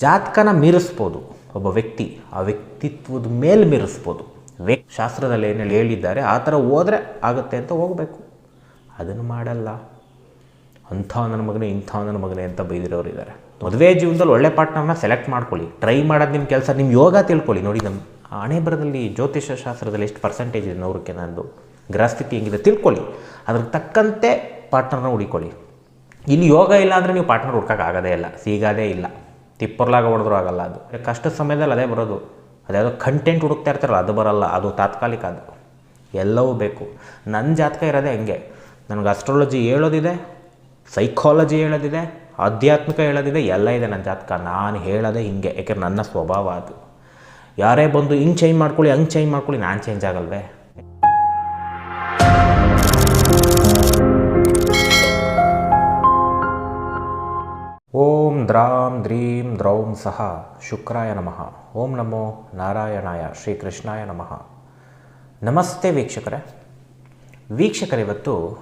ಜಾತಕನ ಮೀರಿಸ್ಬೋದು. ಒಬ್ಬ ವ್ಯಕ್ತಿ ಆ ವ್ಯಕ್ತಿತ್ವದ ಮೇಲೆ ಮೀರಿಸ್ಬೋದು. ವ್ಯಕ್ ಶಾಸ್ತ್ರದಲ್ಲಿ ಏನೇಳಿ ಹೇಳಿದ್ದಾರೆ, ಆ ಥರ ಹೋದರೆ ಆಗುತ್ತೆ ಅಂತ ಹೋಗಬೇಕು. ಅದನ್ನು ಮಾಡಲ್ಲ. ಅಂಥ ನನ್ನ ಮಗನೇ, ಇಂಥ ನನ್ನ ಮಗನೇ ಅಂತ ಬೈದಿರೋರು ಇದ್ದಾರೆ. ಮದುವೆ ಜೀವನದಲ್ಲಿ ಒಳ್ಳೆ ಪಾರ್ಟ್ನರ್ನ ಸೆಲೆಕ್ಟ್ ಮಾಡ್ಕೊಳ್ಳಿ. ಟ್ರೈ ಮಾಡೋದು ನಿಮ್ಮ ಕೆಲಸ ನಿಮ್ಮ ಯೋಗ ತಿಳ್ಕೊಳ್ಳಿ. ನೋಡಿ ನಮ್ಮ ಹಣೆ ಬರದಲ್ಲಿ ಜ್ಯೋತಿಷ ಶಾಸ್ತ್ರದಲ್ಲಿ ಎಷ್ಟು ಪರ್ಸೆಂಟೇಜ್ ಇದೆ ನೂರಕ್ಕೆ ನಂದು. ಗೃಹಸ್ಥಿತಿ ಹೆಂಗಿದೆ ತಿಳ್ಕೊಳ್ಳಿ. ಅದ್ರ ತಕ್ಕಂತೆ ಪಾರ್ಟ್ನರ್ನ ಹುಡುಕೊಳ್ಳಿ. ಇಲ್ಲಿ ಯೋಗ ಇಲ್ಲ ಅಂದರೆ ನೀವು ಪಾರ್ಟ್ನರ್ ಹುಡ್ಕೋಕ್ಕಾಗೋದೇ ಇಲ್ಲ. ಸಿಗೋದೇ ಇಲ್ಲ. ತಿಪ್ಪರ್ಲಾಗ ಹೊಡೆದ್ರೂ ಆಗಲ್ಲ ಅದು. ಕಷ್ಟದ ಸಮಯದಲ್ಲಿ ಅದೇ ಬರೋದು. ಅದ್ಯಾವುದೋ ಕಂಟೆಂಟ್ ಹುಡುಕ್ತಾ ಇರ್ತಾರಲ್ಲ, ಅದು ಬರಲ್ಲ, ಅದು ತಾತ್ಕಾಲಿಕ ಅದು. ಎಲ್ಲವೂ ಬೇಕು. ನನ್ನ ಜಾತಕ ಇರೋದೇ ಹಂಗೆ. ನನಗೆ ಅಸ್ಟ್ರಾಲಜಿ ಹೇಳೋದಿದೆ ಸೈಕಾಲಜಿ ಹೇಳೋದಿದೆ, ಆಧ್ಯಾತ್ಮಿಕ ಹೇಳೋದಿದೆ, ಎಲ್ಲ ಇದೆ ನನ್ನ ಜಾತಕ. ನಾನು ಹೇಳೋದೇ ಹಿಂಗೆ. ಯಾಕೆಂದ್ರೆ ನನ್ನ ಸ್ವಭಾವ ಅದು. ಯಾರೇ ಬಂದು ಹಿಂಗೆ ಚೇಂಜ್ ಮಾಡ್ಕೊಳ್ಳಿ, ಹಂಗೆ ಚೇಂಜ್ ಮಾಡ್ಕೊಳ್ಳಿ, ನಾನು ಚೇಂಜ್ ಆಗಲ್ವೇ? ಓಂ ದ್ರಾಂ ದ್ರೀಂ ದ್ರೌಂ ಸಹ ಶುಕ್ರಾಯ ನಮಃ. ಓಂ ನಮೋ ನಾರಾಯಣಾಯ ಶ್ರೀಕೃಷ್ಣಾಯ ನಮಃ. ನಮಸ್ತೆ ವೀಕ್ಷಕರೇ. ವೀಕ್ಷಕರಿವತ್ತು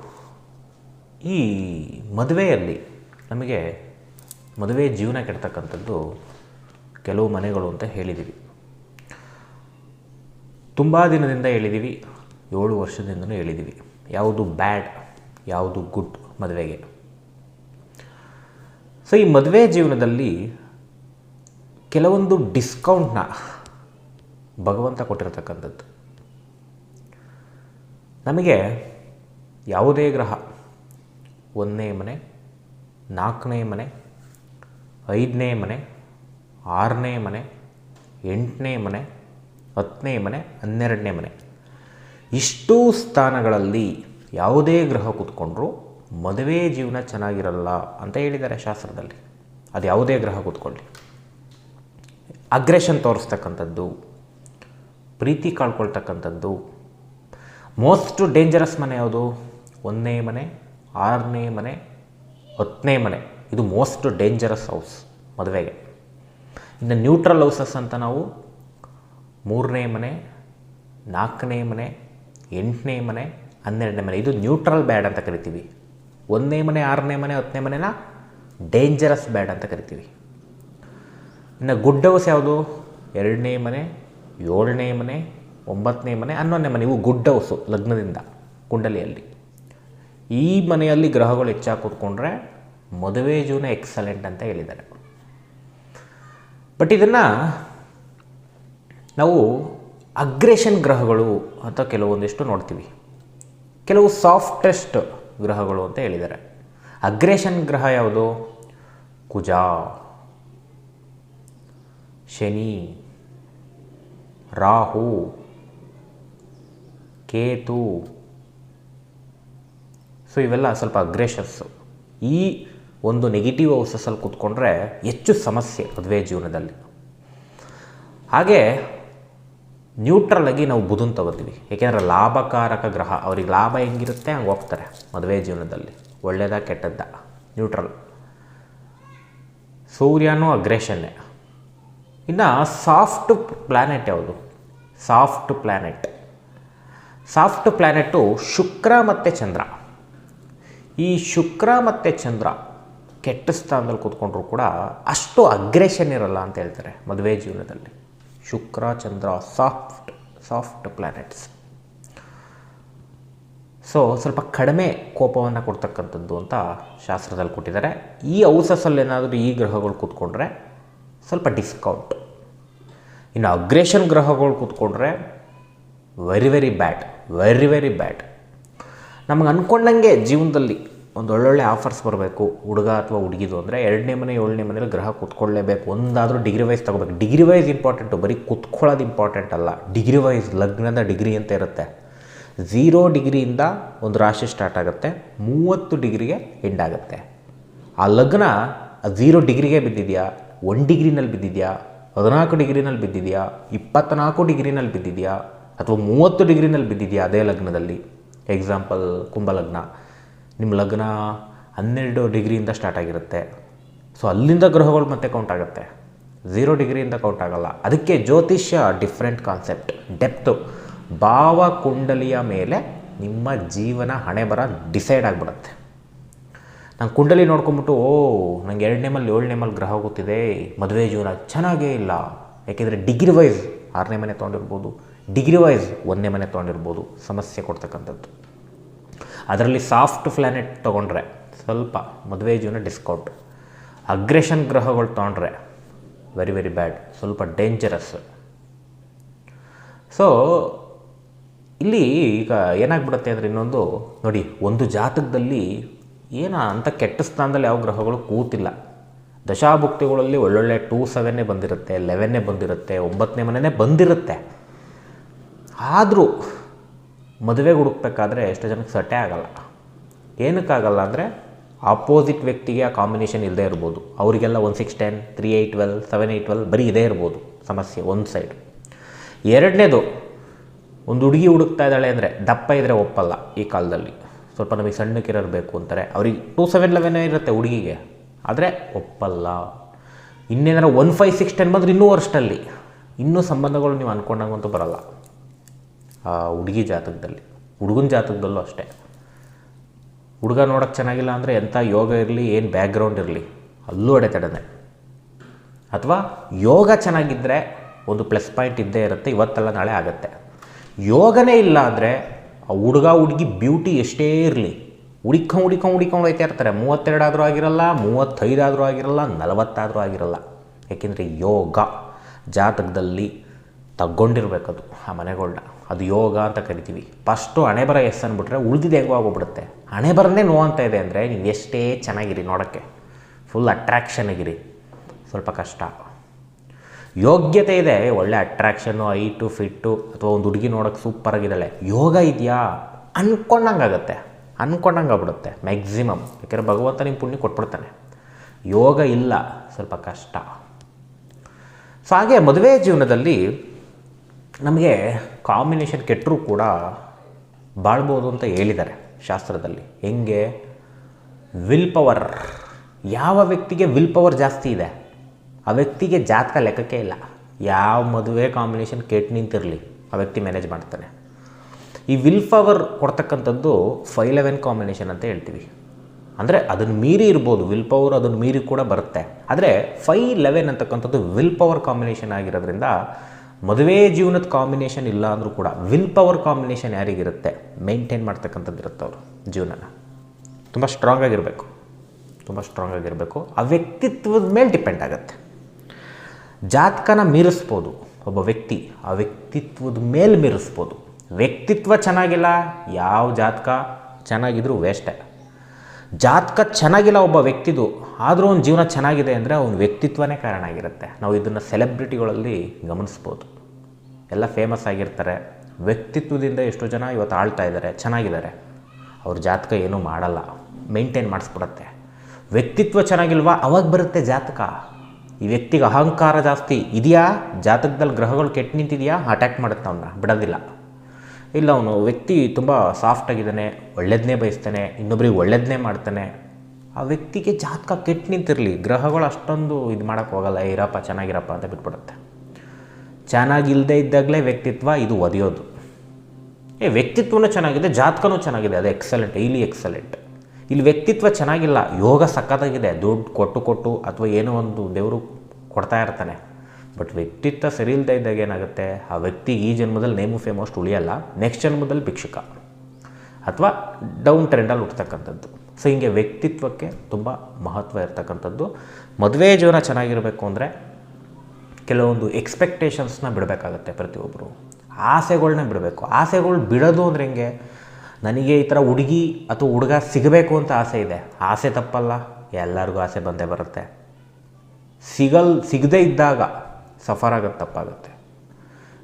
ಈ ಮದುವೆಯಲ್ಲಿ ನಮಗೆ ಮದುವೆ ಜೀವನ ಕೆಡ್ತಕ್ಕಂಥದ್ದು ಕೆಲವು ಮನೆಗಳು ಅಂತ ಹೇಳಿದ್ದೀವಿ. ತುಂಬ ದಿನದಿಂದ ಹೇಳಿದ್ದೀವಿ, ಏಳು ವರ್ಷದಿಂದಲೂ ಹೇಳಿದ್ದೀವಿ. ಯಾವುದು ಬ್ಯಾಡ್, ಯಾವುದು ಗುಡ್ ಮದುವೆಗೆ. ಸೊ ಈ ಮದುವೆ ಜೀವನದಲ್ಲಿ ಕೆಲವೊಂದು ಡಿಸ್ಕೌಂಟ್ನ ಭಗವಂತ ಕೊಟ್ಟಿರತಕ್ಕಂಥದ್ದು. ನಮಗೆ ಯಾವುದೇ ಗ್ರಹ, ಒಂದನೇ ಮನೆ, ನಾಲ್ಕನೇ ಮನೆ, ಐದನೇ ಮನೆ, ಆರನೇ ಮನೆ, ಎಂಟನೇ ಮನೆ, ಹತ್ತನೇ ಮನೆ, ಹನ್ನೆರಡನೇ ಮನೆ, ಇಷ್ಟೂ ಸ್ಥಾನಗಳಲ್ಲಿ ಯಾವುದೇ ಗ್ರಹ ಕೂತ್ಕೊಂಡ್ರೂ ಮದುವೆ ಜೀವನ ಚೆನ್ನಾಗಿರಲ್ಲ ಅಂತ ಹೇಳಿದ್ದಾರೆ ಶಾಸ್ತ್ರದಲ್ಲಿ. ಅದು ಯಾವುದೇ ಗ್ರಹ ಕೂತ್ಕೊಳ್ಳಿ. ಅಗ್ರೆಷನ್ ತೋರಿಸ್ತಕ್ಕಂಥದ್ದು, ಪ್ರೀತಿ ಕಳ್ಕೊಳ್ತಕ್ಕಂಥದ್ದು. ಮೋಸ್ಟ್ ಡೇಂಜರಸ್ ಮನೆ ಯಾವುದು? ಒಂದನೇ ಮನೆ, ಆರನೇ ಮನೆ, ಹತ್ತನೇ ಮನೆ. ಇದು ಮೋಸ್ಟ್ ಡೇಂಜರಸ್ ಹೌಸ್ ಮದುವೆಗೆ. ಇನ್ನು ನ್ಯೂಟ್ರಲ್ ಹೌಸಸ್ ಅಂತ ನಾವು ಮೂರನೇ ಮನೆ, ನಾಲ್ಕನೇ ಮನೆ, ಎಂಟನೇ ಮನೆ, ಹನ್ನೆರಡನೇ ಮನೆ. ಇದು ನ್ಯೂಟ್ರಲ್ ಬ್ಯಾಡ್ ಅಂತ ಕರಿತೀವಿ. ಒಂದನೇ ಮನೆ, ಆರನೇ ಮನೆ, ಹತ್ತನೇ ಮನೆನ ಡೇಂಜರಸ್ ಬ್ಯಾಡ್ ಅಂತ ಕರಿತೀವಿ. ಇನ್ನು ಗುಡ್ ಹೌಸ್ ಯಾವುದು? ಎರಡನೇ ಮನೆ, ಏಳನೇ ಮನೆ, ಒಂಬತ್ತನೇ ಮನೆ, ಹನ್ನೊಂದನೇ ಮನೆ, ಇವು ಗುಡ್ ಹೌಸು ಲಗ್ನದಿಂದ, ಕುಂಡಲಿಯಲ್ಲಿ. ಈ ಮನೆಯಲ್ಲಿ ಗ್ರಹಗಳು ಹೆಚ್ಚಾಗಿ ಕೂತ್ಕೊಂಡ್ರೆ ಮದುವೆ ಜೀವನ ಎಕ್ಸಲೆಂಟ್ ಅಂತ ಹೇಳಿದ್ದಾರೆ ಬಟ್ ಇದನ್ನು ನಾವು ಅಗ್ರೆಷನ್ ಗ್ರಹಗಳು ಅಂತ ಕೆಲವೊಂದಿಷ್ಟು ನೋಡ್ತೀವಿ. ಕೆಲವು ಸಾಫ್ಟೆಸ್ಟ್ ಗ್ರಹಗಳು ಅಂತ ಹೇಳಿದ್ದಾರೆ. ಅಗ್ರೆಷನ್ ಗ್ರಹ ಯಾವುದು? ಕುಜ. ಶನಿ. ರಾಹು. ಕೇತು. ಸೊ ಇವೆಲ್ಲ ಸ್ವಲ್ಪ ಅಗ್ರೆಷನ್ಸು. ಈ ಒಂದು ನೆಗೆಟಿವ್ ಹೌಸಸ್ಸಲ್ಲಿ ಕೂತ್ಕೊಂಡ್ರೆ ಹೆಚ್ಚು ಸಮಸ್ಯೆ ಮದುವೆ ಜೀವನದಲ್ಲಿ. ಹಾಗೆ ನ್ಯೂಟ್ರಲ್ ಆಗಿ ನಾವು ಬುಧನ್ ತಗೋತೀವಿ. ಏಕೆಂದರೆ ಲಾಭಕಾರಕ ಗ್ರಹ, ಅವ್ರಿಗೆ ಲಾಭ ಹೆಂಗಿರುತ್ತೆ ಹಂಗೆ ಹೋಗ್ತಾರೆ ಮದುವೆ ಜೀವನದಲ್ಲಿ. ಒಳ್ಳೆಯದ ಕೆಟ್ಟದ್ದ? ನ್ಯೂಟ್ರಲ್ ಸೂರ್ಯನೂ ಅಗ್ರೆಷನ್ನೇ. ಇನ್ನು ಸಾಫ್ಟ್ ಪ್ಲ್ಯಾನೆಟ್ ಯಾವುದು? ಸಾಫ್ಟ್ ಪ್ಲ್ಯಾನೆಟ್ ಸಾಫ್ಟ್ ಪ್ಲ್ಯಾನೆಟು ಶುಕ್ರ ಮತ್ತು ಚಂದ್ರ. ಈ ಶುಕ್ರ ಮತ್ತು ಚಂದ್ರ ಕೆಟ್ಟ ಸ್ಥಾನದಲ್ಲಿ ಕೂತ್ಕೊಂಡ್ರು ಕೂಡ ಅಷ್ಟು ಅಗ್ರೆಷನ್ ಇರಲ್ಲ ಅಂತ ಹೇಳ್ತಾರೆ ಮದುವೆ ಜೀವನದಲ್ಲಿ. Shukra, Chandra, soft soft planets so ಸ್ವಲ್ಪ ಕಡಿಮೆ ಕೋಪವನ್ನು ಕೊಡ್ತಕ್ಕಂಥದ್ದು ಅಂತ ಶಾಸ್ತ್ರದಲ್ಲಿ ಕೊಟ್ಟಿದ್ದಾರೆ. ಈ ಔಸಸ್ಸಲ್ಲಿ ಏನಾದರೂ ಈ ಗ್ರಹಗಳು ಕೂತ್ಕೊಂಡ್ರೆ ಸ್ವಲ್ಪ ಡಿಸ್ಕೌಂಟ್ ಇನ್ನು ಅಗ್ರೇಷನ್ ಗ್ರಹಗಳು ಕೂತ್ಕೊಂಡ್ರೆ very very bad very very bad ನಮಗೆ ಅಂದ್ಕೊಂಡಂಗೆ ಜೀವನದಲ್ಲಿ ಒಂದು ಒಳ್ಳೊಳ್ಳೆ ಆಫರ್ಸ್ ಬರಬೇಕು, ಹುಡುಗ ಅಥವಾ ಹುಡುಗಿದು ಅಂದರೆ ಎರಡನೇ ಮನೆ, ಏಳನೇ ಮನೇಲಿ ಗ್ರಹ ಕೂತ್ಕೊಳ್ಳೇಬೇಕು. ಒಂದಾದರೂ ಡಿಗ್ರಿ ವೈಸ್ ತೊಗೋಬೇಕು. ಡಿಗ್ರಿ ವೈಸ್ ಇಂಪಾರ್ಟೆಂಟು ಬರೀ ಕುತ್ಕೊಳ್ಳೋದು ಇಂಪಾರ್ಟೆಂಟ್ ಅಲ್ಲ. ಡಿಗ್ರಿ ವೈಸ್ ಲಗ್ನದ ಡಿಗ್ರಿ ಅಂತ ಇರುತ್ತೆ. ಝೀರೋ ಡಿಗ್ರಿಯಿಂದ ಒಂದು ರಾಶಿ ಸ್ಟಾರ್ಟ್ ಆಗುತ್ತೆ. ಮೂವತ್ತು ಡಿಗ್ರಿಗೆ ಎಂಡ್ ಆಗುತ್ತೆ. ಆ ಲಗ್ನ ಝೀರೋ ಡಿಗ್ರಿಗೆ ಬಿದ್ದಿದೆಯಾ? ಒನ್ ಡಿಗ್ರಿನಲ್ಲಿ ಬಿದ್ದಿದೆಯಾ? ಹದಿನಾಲ್ಕು ಡಿಗ್ರಿನಲ್ಲಿ ಬಿದ್ದಿದೆಯಾ? ಇಪ್ಪತ್ತ್ನಾಲ್ಕು ಡಿಗ್ರಿನಲ್ಲಿ ಬಿದ್ದಿದೆಯಾ? ಅಥವಾ ಮೂವತ್ತು ಡಿಗ್ರಿನಲ್ಲಿ ಬಿದ್ದಿದೆಯಾ ಅದೇ ಲಗ್ನದಲ್ಲಿ? ಎಕ್ಸಾಂಪಲ್ ಕುಂಭಲಗ್ನ. ನಿಮ್ಮ ಲಗ್ನ ಹನ್ನೆರಡು ಡಿಗ್ರಿಯಿಂದ ಸ್ಟಾರ್ಟ್ ಆಗಿರುತ್ತೆ. ಸೊ ಅಲ್ಲಿಂದ ಗ್ರಹಗಳು ಮತ್ತೆ ಕೌಂಟ್ ಆಗುತ್ತೆ. ಝೀರೋ ಡಿಗ್ರಿಯಿಂದ ಕೌಂಟ್ ಆಗಲ್ಲ. ಅದಕ್ಕೆ ಜ್ಯೋತಿಷ್ಯ ಡಿಫ್ರೆಂಟ್ ಕಾನ್ಸೆಪ್ಟ್ ಡೆಪ್ತು ಭಾವ ಕುಂಡಲಿಯ ಮೇಲೆ ನಿಮ್ಮ ಜೀವನ ಹಣೆ ಬರ ಡಿಸೈಡ್ ಆಗಿಬಿಡುತ್ತೆ. ನಾನು ಕುಂಡಲಿ ನೋಡ್ಕೊಂಬಿಟ್ಟು, ಓ, ನಂಗೆ ಎರಡನೇ ಮಲ್ಲಿ ಏಳನೇ ಮಲ್ಲಿ ಗ್ರಹ ಗೊತ್ತಿದೆ. ಮದುವೆ ಜೀವನ ಚೆನ್ನಾಗೇ ಇಲ್ಲ. ಯಾಕೆಂದರೆ ಡಿಗ್ರಿ ವೈಸ್ ಆರನೇ ಮನೆ ತೊಗೊಂಡಿರ್ಬೋದು. ಡಿಗ್ರಿ ವೈಸ್ ಒಂದನೇ ಮನೆ ತೊಗೊಂಡಿರ್ಬೋದು. ಸಮಸ್ಯೆ ಕೊಡ್ತಕ್ಕಂಥದ್ದು. ಅದರಲ್ಲಿ ಸಾಫ್ಟ್ ಪ್ಲ್ಯಾನೆಟ್ ತೊಗೊಂಡ್ರೆ, ಸ್ವಲ್ಪ ಮದುವೆ ಜೀವನ ಡಿಸ್ಕೌಂಟ್ ಅಗ್ರೆಷನ್ ಗ್ರಹಗಳು ತೊಗೊಂಡ್ರೆ ವೆರಿ ವೆರಿ ಬ್ಯಾಡ್ ಸ್ವಲ್ಪ ಡೇಂಜರಸ್ ಸೊ ಇಲ್ಲಿ ಈಗ ಏನಾಗ್ಬಿಡುತ್ತೆ ಅಂದರೆ ಇನ್ನೊಂದು, ನೋಡಿ, ಒಂದು ಜಾತಕದಲ್ಲಿ ಏನ ಅಂತ ಕೆಟ್ಟ ಸ್ಥಾನದಲ್ಲಿ ಯಾವ ಗ್ರಹಗಳು ಕೂತಿಲ್ಲ. ದಶಾಭುಕ್ತಿಗಳಲ್ಲಿ ಒಳ್ಳೊಳ್ಳೆ ಟೂ ಸೆವೆನ್ನೇ ಬಂದಿರುತ್ತೆ ಲೆವೆನ್ನೇ ಬಂದಿರುತ್ತೆ, ಒಂಬತ್ತನೇ ಮನೆನೇ ಬಂದಿರುತ್ತೆ. ಆದರೂ ಮದುವೆಗೆ ಹುಡುಕ್ಬೇಕಾದ್ರೆ ಎಷ್ಟೋ ಜನಕ್ಕೆ ಸಟ್ಟೆ ಆಗಲ್ಲ. ಏನಕ್ಕಾಗಲ್ಲ ಅಂದರೆ ಆಪೋಸಿಟ್ ವ್ಯಕ್ತಿಗೆ ಆ ಕಾಂಬಿನೇಷನ್ ಇಲ್ಲದೇ ಇರ್ಬೋದು. ಅವರಿಗೆಲ್ಲ one six ten three eight twelve seven eight twelve ಬರೀ ಇದೇ ಇರ್ಬೋದು ಸಮಸ್ಯೆ ಒಂದು ಸೈಡ್ ಎರಡನೇದು, ಒಂದು ಹುಡುಗಿ ಹುಡುಕ್ತಾ ಇದ್ದಾಳೆ ಅಂದರೆ ದಪ್ಪ ಇದ್ದರೆ ಒಪ್ಪಲ್ಲ ಈ ಕಾಲದಲ್ಲಿ. ಸ್ವಲ್ಪ ನಮಗೆ ಬೇಕು ಅಂತಾರೆ. ಅವ್ರಿಗೆ ಟೂ ಸೆವೆನ್ ಲೆವೆನ್ ಇರುತ್ತೆ ಹುಡುಗಿಗೆ. ಆದರೆ ಒಪ್ಪಲ್ಲ. ಇನ್ನೇನಾರ ಒನ್ ಫೈವ್ ಸಿಕ್ಸ್ ಟೆನ್ ಬಂದರೆ ಇನ್ನೂ ವರ್ಷದಲ್ಲಿ ಇನ್ನೂ ಸಂಬಂಧಗಳು ನೀವು ಅಂದ್ಕೊಂಡಂಗಂತೂ ಬರಲ್ಲ. ಹುಡುಗಿ ಜಾತಕದಲ್ಲಿ. ಹುಡುಗನ ಜಾತಕದಲ್ಲೂ ಅಷ್ಟೇ. ಹುಡುಗ ನೋಡೋಕ್ಕೆ ಚೆನ್ನಾಗಿಲ್ಲ ಅಂದರೆ ಎಂಥ ಯೋಗ ಇರಲಿ, ಏನು ಬ್ಯಾಕ್ಗ್ರೌಂಡ್ ಇರಲಿ, ಅಲ್ಲೂ ಅಡೆತಡೆನೆ. ಅಥವಾ ಯೋಗ ಚೆನ್ನಾಗಿದ್ದರೆ ಒಂದು ಪ್ಲಸ್ ಪಾಯಿಂಟ್ ಇದ್ದೇ ಇರುತ್ತೆ, ಇವತ್ತಲ್ಲ ನಾಳೆ ಆಗುತ್ತೆ. ಯೋಗನೇ ಇಲ್ಲ ಅಂದರೆ ಆ ಹುಡುಗ ಹುಡುಗಿ ಬ್ಯೂಟಿ ಎಷ್ಟೇ ಇರಲಿ, ಹುಡಿಕೊಂಡು ಹುಡಿಕೊಂಡು ಹುಡಿಕೊಂಡು ಹೋಯ್ತಾ ಇರ್ತಾರೆ. ಮೂವತ್ತೆರಡಾದರೂ ಆಗಿರಲ್ಲ ಮೂವತ್ತೈದಾದರೂ ಆಗಿರಲ್ಲ, ನಲವತ್ತಾದರೂ ಆಗಿರಲ್ಲ. ಏಕೆಂದರೆ ಯೋಗ ಜಾತಕದಲ್ಲಿ ತಗೊಂಡಿರ್ಬೇಕದು ಆ ಮನೆಗಳನ್ನ ಅದು ಯೋಗ ಅಂತ ಕರಿತೀವಿ. ಫಸ್ಟು ಹಣೆಬರ ಎಸ್ ಅಂದ್ಬಿಟ್ರೆ ಉಳಿದಿದ್ದು ಹೆಂಗೋ ಆಗೋಗ್ಬಿಡುತ್ತೆ ಹಣೆ ನೋವು ಅಂತ ಇದೆ ಅಂದರೆ ನೀವು ಎಷ್ಟೇ ಚೆನ್ನಾಗಿರಿ ನೋಡೋಕ್ಕೆ. ಫುಲ್ ಅಟ್ರ್ಯಾಕ್ಷನ್ ಆಗಿರಿ ಸ್ವಲ್ಪ ಕಷ್ಟ. ಯೋಗ್ಯತೆ ಇದೆ. ಒಳ್ಳೆ ಅಟ್ರ್ಯಾಕ್ಷನ್ನು ಐಟು ಫಿಟ್ಟು ಅಥವಾ ಒಂದು ಹುಡುಗಿ ನೋಡೋಕ್ಕೆ ಸೂಪರಾಗಿದ್ದಾಳೆ ಯೋಗ ಇದೆಯಾ? ಅಂದ್ಕೊಂಡಂಗೆ ಆಗುತ್ತೆ ಅಂದ್ಕೊಂಡಂಗೆ ಆಗ್ಬಿಡುತ್ತೆ ಮ್ಯಾಕ್ಸಿಮಮ್ ಯಾಕೆಂದರೆ ಭಗವಂತ ನಿಮ್ಮ ಪುಣ್ಯ ಕೊಟ್ಬಿಡ್ತಾನೆ. ಯೋಗ ಇಲ್ಲ. ಸ್ವಲ್ಪ ಕಷ್ಟ. ಸೊ ಹಾಗೆ ಮದುವೆ ಜೀವನದಲ್ಲಿ ನಮಗೆ ಕಾಂಬಿನೇಷನ್ ಕೆಟ್ಟರೂ ಕೂಡ ಬಾಳ್ಬೋದು ಅಂತ ಹೇಳಿದ್ದಾರೆ ಶಾಸ್ತ್ರದಲ್ಲಿ. ಹೆಂಗೆ? ವಿಲ್ ಪವರ್ ಯಾವ ವ್ಯಕ್ತಿಗೆ ವಿಲ್ ಪವರ್ ಜಾಸ್ತಿ ಇದೆ? ಆ ವ್ಯಕ್ತಿಗೆ ಜಾತಕ ಲೆಕ್ಕಕ್ಕೆ ಇಲ್ಲ. ಯಾವ ಮದುವೆ ಕಾಂಬಿನೇಷನ್ ಕೆಟ್ಟು ನಿಂತಿರಲಿ, ಆ ವ್ಯಕ್ತಿ ಮ್ಯಾನೇಜ್ ಮಾಡ್ತಾನೆ. ಈ ವಿಲ್ ಪವರ್ ಕೊಡ್ತಕ್ಕಂಥದ್ದು ಫೈ ಲೆವೆನ್ ಕಾಂಬಿನೇಷನ್ ಅಂತ ಹೇಳ್ತೀವಿ. ಅಂದರೆ ಅದನ್ನು ಮೀರಿ ಇರ್ಬೋದು ವಿಲ್ ಪವರ್ ಅದನ್ನು ಮೀರಿ ಕೂಡ ಬರುತ್ತೆ. ಆದರೆ ಫೈ ಲೆವೆನ್ ಅಂತಕ್ಕಂಥದ್ದು ವಿಲ್ ಪವರ್ ಕಾಂಬಿನೇಷನ್ ಆಗಿರೋದ್ರಿಂದ ಮದುವೆ ಜೀವನದ ಕಾಂಬಿನೇಷನ್ ಇಲ್ಲ ಅಂದರೂ ಕೂಡ ವಿಲ್ ಪವರ್ ಕಾಂಬಿನೇಷನ್ ಯಾರಿಗಿರುತ್ತೆ? ಮೇಂಟೈನ್ ಮಾಡ್ತಕ್ಕಂಥದ್ದು ಇರುತ್ತೆ ಅವರು ಜೀವನನ. ತುಂಬ ಸ್ಟ್ರಾಂಗ್ ಆಗಿರಬೇಕು. ತುಂಬ ಸ್ಟ್ರಾಂಗ್ ಆಗಿರಬೇಕು. ಆ ವ್ಯಕ್ತಿತ್ವದ ಮೇಲೆ ಡಿಪೆಂಡ್ ಆಗುತ್ತೆ. ಜಾತಕನ ಮೀರಿಸ್ಬೋದು. ಒಬ್ಬ ವ್ಯಕ್ತಿ ಆ ವ್ಯಕ್ತಿತ್ವದ ಮೇಲೆ ಮೀರಿಸ್ಬೋದು. ವ್ಯಕ್ತಿತ್ವ ಚೆನ್ನಾಗಿಲ್ಲ, ಯಾವ ಜಾತಕ ಚೆನ್ನಾಗಿದ್ರೂ ವೇಸ್ಟೇ ಜಾತಕ ಚೆನ್ನಾಗಿಲ್ಲ ಒಬ್ಬ ವ್ಯಕ್ತಿದು, ಆದರೂ ಅವ್ನ ಜೀವನ ಚೆನ್ನಾಗಿದೆ ಅಂದರೆ ಅವನ ವ್ಯಕ್ತಿತ್ವನೇ ಕಾರಣ ಆಗಿರುತ್ತೆ. ನಾವು ಇದನ್ನು ಸೆಲೆಬ್ರಿಟಿಗಳಲ್ಲಿ ಗಮನಿಸ್ಬೋದು. ಎಲ್ಲ ಫೇಮಸ್ ಆಗಿರ್ತಾರೆ. ವ್ಯಕ್ತಿತ್ವದಿಂದ ಎಷ್ಟೋ ಜನ ಇವತ್ತು ಆಳ್ತಾ ಇದ್ದಾರೆ, ಚೆನ್ನಾಗಿದ್ದಾರೆ. ಅವ್ರ ಜಾತಕ ಏನೂ ಮಾಡಲ್ಲ. ಮೇಂಟೈನ್ ಮಾಡಿಸ್ಬಿಡತ್ತೆ. ವ್ಯಕ್ತಿತ್ವ ಚೆನ್ನಾಗಿಲ್ವಾ? ಅವಾಗ ಬರುತ್ತೆ ಜಾತಕ. ಈ ವ್ಯಕ್ತಿಗೆ ಅಹಂಕಾರ ಜಾಸ್ತಿ ಇದೆಯಾ? ಜಾತಕದಲ್ಲಿ ಗ್ರಹಗಳು ಕೆಟ್ಟು ನಿಂತಿದೆಯಾ? ಅಟ್ಯಾಕ್ ಮಾಡುತ್ತೆ ಅವನ್ನ ಬಿಡೋದಿಲ್ಲ. ಇಲ್ಲ, ಅವನು ವ್ಯಕ್ತಿ ತುಂಬ ಸಾಫ್ಟ್ ಆಗಿದ್ದಾನೆ ಒಳ್ಳೇದನ್ನೇ ಬಯಸ್ತಾನೆ, ಇನ್ನೊಬ್ರಿಗೆ ಒಳ್ಳೇದನ್ನೇ ಮಾಡ್ತಾನೆ. ಆ ವ್ಯಕ್ತಿಗೆ ಜಾತಕ ಕೆಟ್ಟು ನಿಂತಿರಲಿ, ಗ್ರಹಗಳು ಅಷ್ಟೊಂದು ಇದು ಮಾಡೋಕ್ಕೆ ಹೋಗಲ್ಲ, ಇರಪ್ಪ, ಚೆನ್ನಾಗಿರಪ್ಪ ಅಂತ ಬಿಟ್ಬಿಡುತ್ತೆ. ಚೆನ್ನಾಗಿಲ್ಲದೆ ಇದ್ದಾಗಲೇ ವ್ಯಕ್ತಿತ್ವ ಇದು ಒದೆಯೋದು. ಏ, ವ್ಯಕ್ತಿತ್ವನೂ ಚೆನ್ನಾಗಿದೆ, ಜಾತಕನೂ ಚೆನ್ನಾಗಿದೆ, ಅದು ಎಕ್ಸಲೆಂಟ್ ಇಲ್ಲಿ ಎಕ್ಸಲೆಂಟ್ ಇಲ್ಲಿ ವ್ಯಕ್ತಿತ್ವ ಚೆನ್ನಾಗಿಲ್ಲ, ಯೋಗ ಸಕ್ಕತ್ತಾಗಿದೆ ದುಡ್ಡು ಕೊಟ್ಟು ಕೊಟ್ಟು ಅಥವಾ ಏನೋ ಒಂದು ದೇವರು ಕೊಡ್ತಾ ಇರ್ತಾನೆ. ಬಟ್ ವ್ಯಕ್ತಿತ್ವ ಸರಿ ಇಲ್ಲದೆ ಇದ್ದಾಗ ಏನಾಗುತ್ತೆ? ಆ ವ್ಯಕ್ತಿ ಈ ಜನ್ಮದಲ್ಲಿ ನೇಮು ಫೇಮ್ ಅಷ್ಟು ಉಳಿಯಲ್ಲ ನೆಕ್ಸ್ಟ್ ಜನ್ಮದಲ್ಲಿ ಭಿಕ್ಷುಕ. ಅಥವಾ ಡೌನ್ ಟ್ರೆಂಡಲ್ಲಿ ಹುಟ್ಟತಕ್ಕಂಥದ್ದು ಸೊ ಹಿಂಗೆ ವ್ಯಕ್ತಿತ್ವಕ್ಕೆ ತುಂಬ ಮಹತ್ವ ಇರ್ತಕ್ಕಂಥದ್ದು. ಮದುವೆ ಜೀವನ ಚೆನ್ನಾಗಿರಬೇಕು ಅಂದರೆ ಕೆಲವೊಂದು ಎಕ್ಸ್ಪೆಕ್ಟೇಷನ್ಸ್ನ ಬಿಡಬೇಕಾಗತ್ತೆ ಪ್ರತಿಯೊಬ್ಬರು ಆಸೆಗಳನ್ನ ಬಿಡಬೇಕು. ಆಸೆಗಳು ಬಿಡೋದು ಅಂದರೆ ಹೆಂಗೆ? ನನಗೆ ಈ ಥರ ಹುಡುಗಿ ಅಥವಾ ಹುಡುಗ ಸಿಗಬೇಕು ಅಂತ ಆಸೆ ಇದೆ. ಆಸೆ ತಪ್ಪಲ್ಲ. ಎಲ್ಲರಿಗೂ ಆಸೆ ಬಂದೇ ಬರುತ್ತೆ. ಸಿಗಲ್, ಸಿಗದೇ ಇದ್ದಾಗ ಸಫರ್ ಆಗೋದು ತಪ್ಪಾಗುತ್ತೆ.